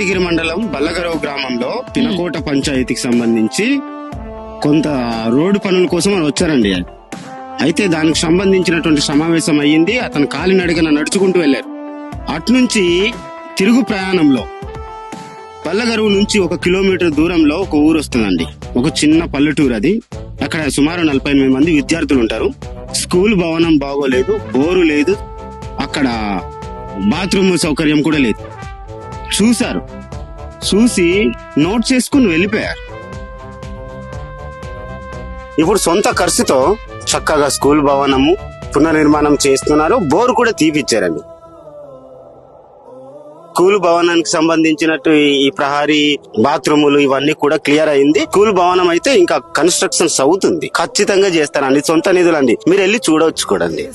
మండలం బల్లగరవు గ్రామంలో పినకోట పంచాయతీకి సంబంధించి కొంత రోడ్డు పనుల కోసం అని వచ్చారండి. అయితే దానికి సంబంధించినటువంటి సమావేశం అయ్యింది. అతను కాలినడకన నడుచుకుంటూ వెళ్ళారు అట్నుంచి తిరుగు ప్రయాణంలో పల్లగరువు నుంచి ఒక కిలోమీటర్ దూరంలో ఒక ఊరు వస్తుందండి. ఒక చిన్న పల్లెటూరు అది. అక్కడ సుమారు నలభై ఎనిమిది మంది విద్యార్థులు ఉంటారు. స్కూల్ భవనం బాగోలేదు బోరు లేదు. అక్కడ బాత్రూమ్ సౌకర్యం కూడా లేదు. చూశారు. చూసి నోట్ చేసుకుని వెళ్ళిపోయారు. ఇప్పుడు సొంత ఖర్చుతో చక్కగా స్కూల్ భవనము పునర్నిర్మాణం చేస్తున్నారు. బోర్ కూడా తీపిచ్చారండి. స్కూల్ భవనానికి సంబంధించినట్టు ఈ- ప్రహారీ బాత్రూములు ఇవన్నీ కూడా క్లియర్ అయింది. స్కూల్ భవనం అయితే ఇంకా కన్స్ట్రక్షన్స్ అవుతుంది ఖచ్చితంగా చేస్తారండి. సొంత నిధులండి. మీరు వెళ్ళి చూడవచ్చు కూడండి.